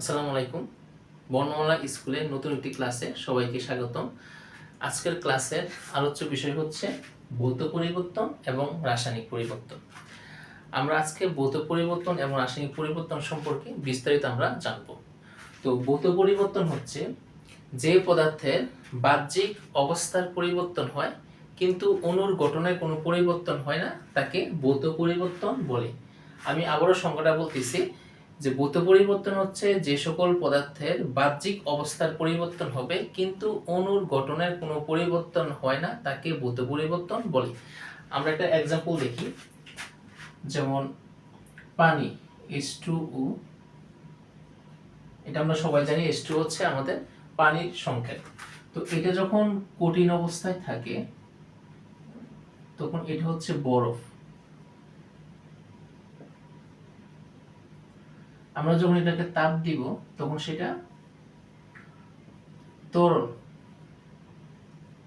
আসসালামু আলাইকুম। বর্ণমালা স্কুলের নতুন একটি ক্লাসে সবাইকে স্বাগতম। আজকের ক্লাসের আলোচ্য বিষয় হচ্ছে ভৌত পরিবর্তন এবং রাসায়নিক পরিবর্তন। আমরা আজকে ভৌত পরিবর্তন এবং রাসায়নিক পরিবর্তন সম্পর্কে বিস্তারিত আমরা জানব। তো ভৌত পরিবর্তন হচ্ছে যে পদার্থের বাহ্যিক অবস্থার পরিবর্তন হয়, কিন্তু অণুর গঠনের কোনো পরিবর্তন হয় না, তাকে ভৌত পরিবর্তন বলে। আমি আবারও সংখ্যাটা বলতেছি যে ভৌত পরিবর্তন হচ্ছে যে সকল পদার্থের বাহ্যিক অবস্থার পরিবর্তন হবে, কিন্তু অণুর গঠনের কোনো পরিবর্তন হয় না, তাকে ভৌত পরিবর্তন বলে। আমরা একটা এক্সাম্পল দেখি, যেমন পানি এস টু ও এটা আমরা সবাই জানি এস টু হচ্ছে আমাদের পানির সংকেত। তো এটা যখন কঠিন অবস্থায় থাকে, তখন এটা হচ্ছে বরফ। আমরা যখন এটাকে তাপ দিব, তখন সেটা তরল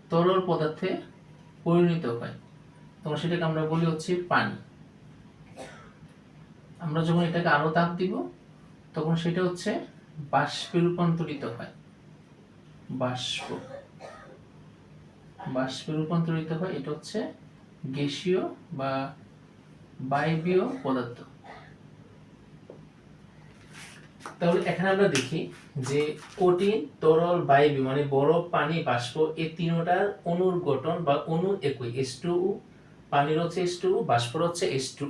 তরল পদার্থে পরিণত হয়। তখন সেটাকে আমরা বলি হচ্ছে পানি। আমরা যখন এটাকে আরও তাপ দিব, তখন সেটা হচ্ছে বাষ্পে রূপান্তরিত হয়। বাষ্প। বাষ্পে রূপান্তরিত হয়, এটা হচ্ছে গ্যাসীয় বা বায়বীয় পদার্থ। তাহলে এখানে আমরা দেখি যে কঠিন তরল বায়বী মানে বরফ, পানি, বাষ্প, এই তিনটার অণুর গঠন বা অণু একই এস টু পানির হচ্ছে এস টু বাষ্পর হচ্ছে এস টু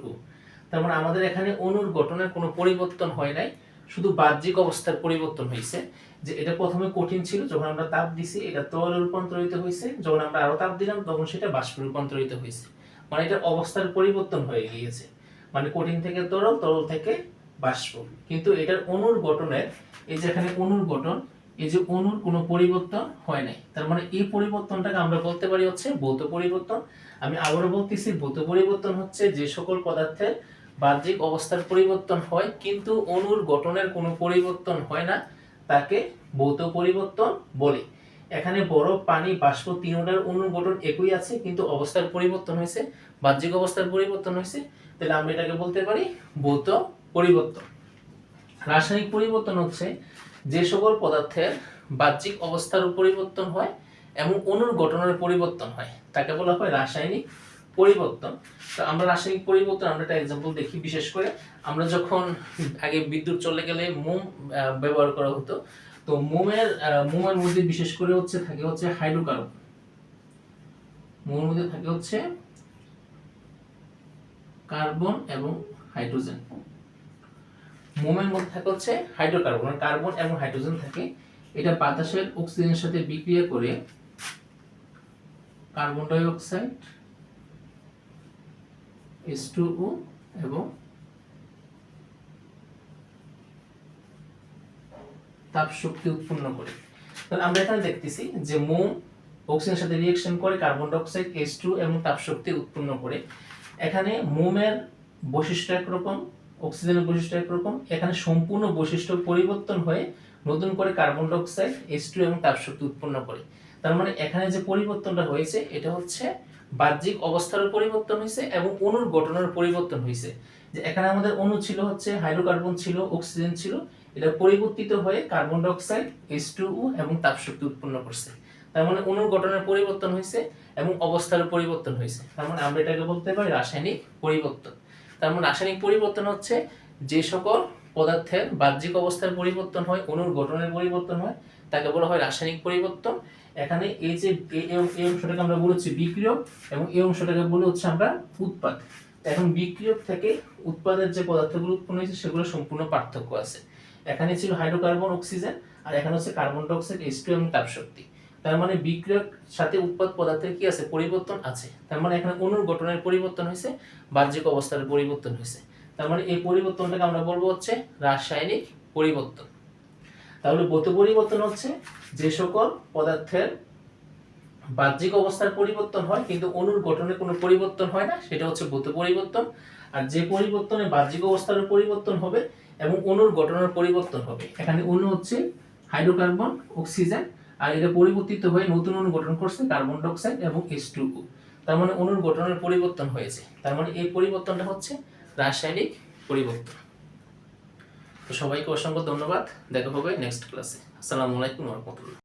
তার মানে আমাদের এখানে অণুর গঠনের কোনো পরিবর্তন হয় নাই, শুধু বাহ্যিক অবস্থার পরিবর্তন হয়েছে, যে এটা প্রথমে কঠিন ছিল, যখন আমরা তাপ দিছি, এটা তরলে রূপান্তরিত হয়েছে, যখন আমরা আরও তাপ দিলাম, তখন সেটা বাষ্পে রূপান্তরিত হয়েছে। মানে এটা অবস্থার পরিবর্তন হয়ে গিয়েছে। মানে কঠিন থেকে তরল তরল থেকে বাষ্প কিন্তু এটার অণুর গঠনের, এই যে এখানে অণুর গঠন, এই যে অণুর কোনো পরিবর্তন হয় নাই। তার মানে এই পরিবর্তনটাকে আমরা বলতে পারি হচ্ছে ভৌত পরিবর্তন। আমি আবারও বলতেছি, ভৌত পরিবর্তন হচ্ছে যে সকল পদার্থের বাহ্যিক অবস্থার পরিবর্তন হয়, কিন্তু অণুর গঠনের কোনো পরিবর্তন হয় না, তাকে ভৌত পরিবর্তন বলে। এখানে বরফ, পানি, বাষ্প তিনটার অণুর গঠন একই আছে, কিন্তু অবস্থার পরিবর্তন হয়েছে, বাহ্যিক অবস্থার পরিবর্তন হয়েছে। তাহলে আমরা এটাকে বলতে পারি ভৌত পরিবর্তন। রাসায়নিক পরিবর্তন হচ্ছে যে সকল পদার্থের বাহ্যিক অবস্থার পরিবর্তন হয় এবং অণুর গঠনের পরিবর্তন হয়। তাকে বলা হয় রাসায়নিক পরিবর্তন। তো আমরা রাসায়নিক পরিবর্তন, আমরা একটা এক্সাম্পল দেখি বিশেষ করে। আমরা যখন আগে বিদ্যুৎ চলে গেলে মোম ব্যবহার করা হতো। তো মোমের মোমের মধ্যে বিশেষ করে হচ্ছে, থাকে হচ্ছে হাইড্রোকার্বন। মোমের মধ্যে থাকে হচ্ছে কার্বন এবং হাইড্রোজেন। মোমের মধ্যে থাকে হচ্ছে হাইড্রোকার্বন কার্বন এবং হাইড্রোজেন থাকে। এটা বাতাসের অক্সিজেনের সাথে বিক্রিয়া করে carbon dioxide S two O এবং তাপ শক্তি উৎপন্ন করে। তাহলে আমরা এখানে দেখতেছি যে মোম অক্সিজেনের সাথে রিঅ্যাকশন করে, carbon dioxide S two এবং তাপ শক্তি উৎপন্ন করে। এখানে মোমের বৈশিষ্ট্য একরকম অক্সিজেনের বৈশিষ্ট্য একরকম এখানে সম্পূর্ণ বৈশিষ্ট্য পরিবর্তন হয়ে নতুন করে কার্বন ডাইঅক্সাইড এস টু এবং তাপশক্তি উৎপন্ন করে। তার মানে এখানে যে পরিবর্তনটা হয়েছে, এটা হচ্ছে বাহ্যিক অবস্থার পরিবর্তন হয়েছে এবং অণুর গঠনের পরিবর্তন হয়েছে। যে এখানে আমাদের অণু ছিল হচ্ছে হাইড্রোকার্বন ছিল অক্সিজেন ছিল, এটা পরিবর্তিত হয়ে কার্বন ডাইঅক্সাইড এস টু এবং তাপশক্তি উৎপন্ন করছে। তার মানে অণুর গঠনের পরিবর্তন হয়েছে এবং অবস্থার পরিবর্তন হয়েছে। তার মানে আমরা এটাকে বলতে পারি রাসায়নিক পরিবর্তন। তার মানে রাসায়নিক পরিবর্তন হচ্ছে যে সকল পদার্থের বাহ্যিক অবস্থার পরিবর্তন হয় অণুর গঠনের পরিবর্তন হয়, তাকে বলা হয় রাসায়নিক পরিবর্তন। এখানে এই যে এই অংশটাকে আমরা বলেছি বিক্রিয়ক এবং এই অংশটাকে বলে হচ্ছে আমরা উৎপাদ। এখন বিক্রিয়ক থেকে উৎপাদের যে পদার্থগুলো উৎপন্ন হয়েছে সেগুলো সম্পূর্ণ পার্থক্য আছে। এখানে ছিল হাইড্রোকার্বন অক্সিজেন আর এখানে হচ্ছে কার্বন ডাইঅক্সাইড এইচ টু এবং তাপশক্তি। তার মানে বিক্রিয়ক সাথে উৎপাদ পদার্থের কি আছে? পরিবর্তন আছে। তার মানে এখানে অণুর গঠনের পরিবর্তন হয়েছে, বাহ্যিক অবস্থার পরিবর্তন হয়েছে। তার মানে এই পরিবর্তনটাকে আমরা বলব হচ্ছে রাসায়নিক পরিবর্তন। তাহলে ভৌত পরিবর্তন হচ্ছে যে সকল পদার্থের বাহ্যিক অবস্থার পরিবর্তন হয়, কিন্তু অণুর গঠনে কোনো পরিবর্তন হয় না, সেটা হচ্ছে ভৌত পরিবর্তন। আর যে পরিবর্তনে বাহ্যিক অবস্থার পরিবর্তন হবে এবং অণুর গঠনের পরিবর্তন হবে। এখানে অণু হচ্ছে হাইড্রোকার্বন, অক্সিজেন আর এটা পরিবর্তিত হয়ে নতুন অণু গঠন করছে কার্বন ডাইঅক্সাইড এবং এস তার মানে অণুর গঠনের পরিবর্তন হয়েছে। তার মানে এই পরিবর্তনটা হচ্ছে রাসায়নিক পরিবর্তন। তো সবাইকে অসংখ্য ধন্যবাদ। দেখা হবে নেক্সট ক্লাসে আসসালামু আলাইকুম রহমতুল্লাহ।